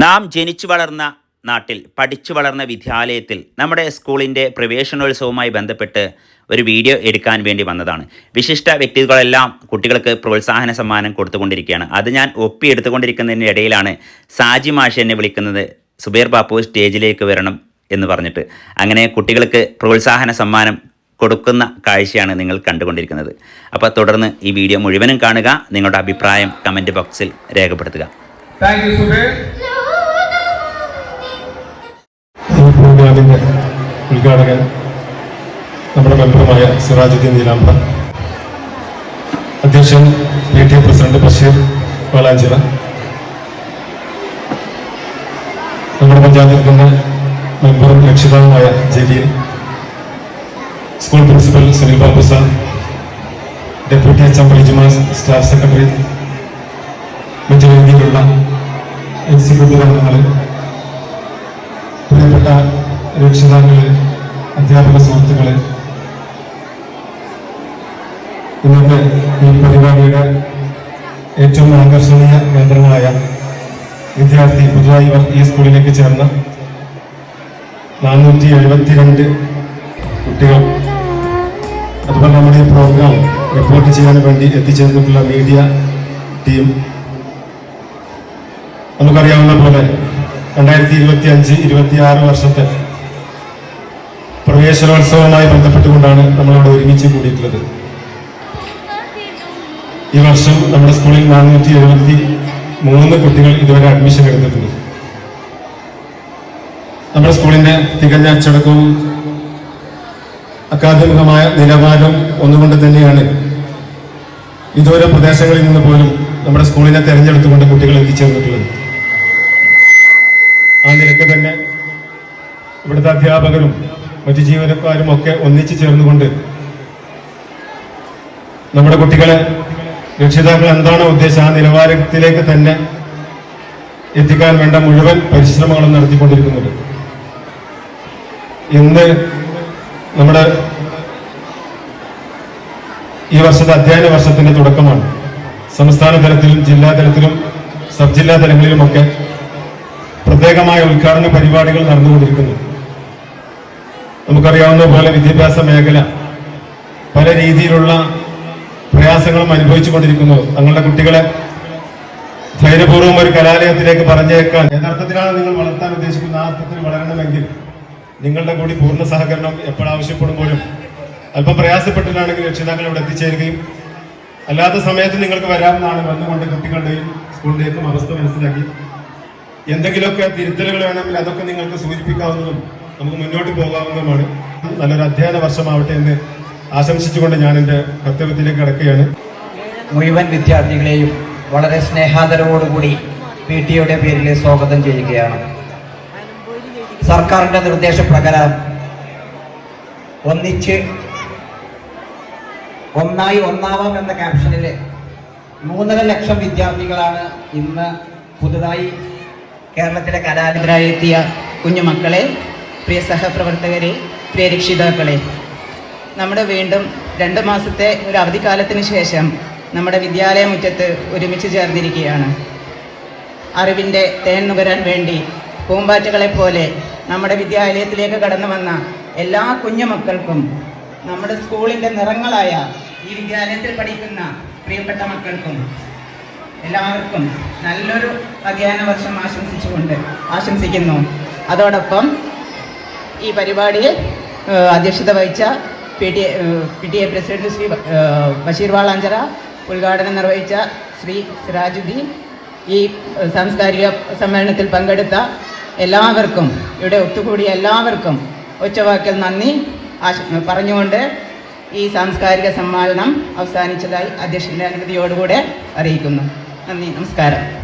നാം ജനിച്ചു വളർന്ന നാട്ടിൽ പഠിച്ചു വളർന്ന വിദ്യാലയത്തിൽ നമ്മുടെ സ്കൂളിന്റെ പ്രവേശനോത്സവവുമായി ബന്ധപ്പെട്ട് ഒരു വീഡിയോ എടുക്കാൻ വേണ്ടി വന്നതാണ്. വിശിഷ്ട വ്യക്തികളെല്ലാം കുട്ടികൾക്ക് പ്രോത്സാഹന സമ്മാനം കൊടുത്തുകൊണ്ടിരിക്കുകയാണ്. അത് ഞാൻ ഒപ്പി എടുത്തുകൊണ്ടിരിക്കുന്നതിന്റെ ഇടയിലാണ് സാജി മാഷ് എന്നെ വിളിക്കുന്നത് സുബൈർ ബാപ്പു സ്റ്റേജിലേക്ക് വരണം എന്ന് പറഞ്ഞിട്ട്. അങ്ങനെ കുട്ടികൾക്ക് പ്രോത്സാഹന സമ്മാനം കൊടുക്കുന്ന കാഴ്ചയാണ് നിങ്ങൾ കണ്ടുകൊണ്ടിരിക്കുന്നത്. അപ്പോൾ തുടർന്ന് ഈ വീഡിയോ മുഴുവനും കാണുക നിങ്ങളുടെ അഭിപ്രായം കമന്റ് ബോക്സിൽ രേഖപ്പെടുത്തുക. താങ്ക് യു പ്രോഗ്രാമിന്റെ ഉദ്ഘാടകൻ നമ്മുടെ മെമ്പറുമായ സിറാജുദ്ദീൻ നീലാംബ അധ്യക്ഷൻ P T A president Basheer Valanchira നമ്മുടെ പഞ്ചായത്തിൽ നിൽക്കുന്ന മെമ്പറും രക്ഷിതാവുമായ Jaleel school principal Sunil Babu deputy H M റിജുമാസ് staff secretary മറ്റു വേദിയിലുള്ള എക്സിക്യൂട്ടീവ് അംഗങ്ങൾ പ്രിയപ്പെട്ട രക്ഷിതാക്കളെ അധ്യാപക സുഹൃത്തുക്കളെ ഇന്നത്തെ ഈ പരിപാടിയുടെ ഏറ്റവും ആകർഷണീയ കേന്ദ്രങ്ങളായ വിദ്യാർത്ഥി പുതുതായി ഈ സ്കൂളിലേക്ക് ചേർന്ന നാനൂറ്റി എഴുപത്തിരണ്ട് കുട്ടികൾ. അതുപോലെ നമ്മുടെ ഈ പ്രോഗ്രാം റിപ്പോർട്ട് ചെയ്യാൻ വേണ്ടി എത്തിച്ചേർന്നിട്ടുള്ള മീഡിയ ടീം നമുക്കറിയാവുന്ന പോലെ രണ്ടായിരത്തി ഇരുപത്തി അഞ്ച് ഇരുപത്തി ആറ് വർഷത്തെ പ്രവേശനോത്സവവുമായി ബന്ധപ്പെട്ടുകൊണ്ടാണ് നമ്മളവിടെ ഒരുമിച്ച് കൂടിയിട്ടുള്ളത്. ഈ വർഷം നമ്മുടെ സ്കൂളിൽ നാനൂറ്റി എഴുപത്തി മൂന്ന് കുട്ടികൾ ഇതുവരെ അഡ്മിഷൻ എടുത്തിട്ടുണ്ട്. നമ്മുടെ സ്കൂളിന്റെ തികഞ്ഞ അച്ചടക്കവും അക്കാദമികമായ നിലവാരം ഒന്നുകൊണ്ട് തന്നെയാണ് ഇതുവരെ പ്രദേശങ്ങളിൽ നിന്ന് പോലും നമ്മുടെ സ്കൂളിനെ തെരഞ്ഞെടുത്തുകൊണ്ട് കുട്ടികൾ എത്തിച്ചേർന്നിട്ടുള്ളത്. ആ നിരക്ക് തന്നെ ഇവിടുത്തെ അധ്യാപകരും മറ്റു ജീവനക്കാരും ഒക്കെ ഒന്നിച്ചു ചേർന്നുകൊണ്ട് നമ്മുടെ കുട്ടികളെ രക്ഷിതാക്കൾ എന്താണോ ഉദ്ദേശം ആ നിലവാരത്തിലേക്ക് തന്നെ എത്തിക്കാൻ വേണ്ട മുഴുവൻ പരിശ്രമങ്ങളും നടത്തിക്കൊണ്ടിരിക്കുന്നത്. ഇന്ന് നമ്മുടെ ഈ വർഷത്തെ അധ്യയന വർഷത്തിന്റെ തുടക്കമാണ്. സംസ്ഥാന തലത്തിലും ജില്ലാ തലത്തിലും സബ് ജില്ലാ തലങ്ങളിലുമൊക്കെ പ്രത്യേകമായ ഉദ്ഘാടന പരിപാടികൾ നടന്നുകൊണ്ടിരിക്കുന്നു. നമുക്കറിയാവുന്ന പോലെ വിദ്യാഭ്യാസ മേഖല പല രീതിയിലുള്ള പ്രയാസങ്ങളും അനുഭവിച്ചു കൊണ്ടിരിക്കുന്നു തങ്ങളുടെ കുട്ടികളെ ധൈര്യപൂർവം ഒരു കലാലയത്തിലേക്ക് പറഞ്ഞേക്കാൻ യഥാർത്ഥത്തിലാണ് നിങ്ങൾ വളർത്താൻ ഉദ്ദേശിക്കുന്ന ആ അർത്ഥത്തിൽ വളരണമെങ്കിൽ നിങ്ങളുടെ കൂടി പൂർണ സഹകരണം എപ്പോഴാവശ്യപ്പെടുമ്പോഴും അല്പം പ്രയാസപ്പെട്ടിട്ടാണെങ്കിൽ രക്ഷിതാക്കൾ ഇവിടെ എത്തിച്ചേരുകയും അല്ലാത്ത സമയത്ത് നിങ്ങൾക്ക് വരാമെന്നാണ് വന്നുകൊണ്ട് കുട്ടികളുടെയും സ്കൂളിന്റെയും അവസ്ഥ മനസ്സിലാക്കി. എന്തെങ്കിലുമൊക്കെ തിരുത്തലുകൾ വേണമെങ്കിൽ അതൊക്കെ നിങ്ങൾക്ക് സൂചിപ്പിക്കാവുന്നതും നമുക്ക് മുന്നോട്ട് പോകാവുന്നതുമാണ്. നല്ലൊരു അധ്യയന വർഷമാവട്ടെ എന്ന് ആശംസിച്ചുകൊണ്ട് ഞാൻ എന്റെ കർത്തവ്യത്തിലേക്ക് കിടക്കുകയാണ്. മുഴുവൻ വിദ്യാർത്ഥികളെയും വളരെ സ്നേഹാദരവോടുകൂടി പി ടിയുടെ പേരിൽ സ്വാഗതം ചെയ്യുകയാണ്. സർക്കാരിന്റെ നിർദ്ദേശപ്രകാരം ഒന്നിച്ച് ഒന്നായി ഒന്നാവാം എന്ന ക്യാപ്ഷനിൽ മൂന്നര ലക്ഷം വിദ്യാർത്ഥികളാണ് ഇന്ന് പുതുതായി കേരളത്തിലെ കലാലയത്തിനായി എത്തിയ കുഞ്ഞുമക്കളെ പ്രിയ സഹപ്രവർത്തകരെ പ്രിയ രക്ഷിതാക്കളെ നമ്മുടെ വീണ്ടും രണ്ട് മാസത്തെ ഒരു അവധിക്കാലത്തിന് ശേഷം നമ്മുടെ വിദ്യാലയ മുറ്റത്ത് ഒരുമിച്ച് ചേർന്നിരിക്കുകയാണ്. അറിവിന്റെ തേൻ നുകരാൻ വേണ്ടി പൂമ്പാറ്റകളെ പോലെ നമ്മുടെ വിദ്യാലയത്തിലേക്ക് കടന്നു വന്ന എല്ലാ കുഞ്ഞുമക്കൾക്കും നമ്മുടെ സ്കൂളിന്റെ നിറങ്ങളായ ഈ വിദ്യാലയത്തിൽ പഠിക്കുന്ന പ്രിയപ്പെട്ട മക്കൾക്കും എല്ലാവർക്കും നല്ലൊരു അധ്യയന വർഷം ആശംസിച്ചുകൊണ്ട് ആശംസിക്കുന്നു. അതോടൊപ്പം ഈ പരിപാടിയിൽ അധ്യക്ഷത വഹിച്ച P T P T A president Shri Basheer Valanchira ഉദ്ഘാടനം നിർവഹിച്ച ശ്രീ സിറാജുദ്ദീൻ ഈ സാംസ്കാരിക സമ്മേളനത്തിൽ പങ്കെടുത്ത എല്ലാവർക്കും ഇവിടെ ഒത്തുകൂടിയ എല്ലാവർക്കും ഒറ്റവാക്കിൽ നന്ദി. ആശ പറഞ്ഞുകൊണ്ട് ഈ സാംസ്കാരിക സമ്മേളനം അവസാനിച്ചതായി അധ്യക്ഷന്റെ അനുമതിയോടുകൂടെ അറിയിക്കുന്നു. നന്ദി നമസ്കാരം.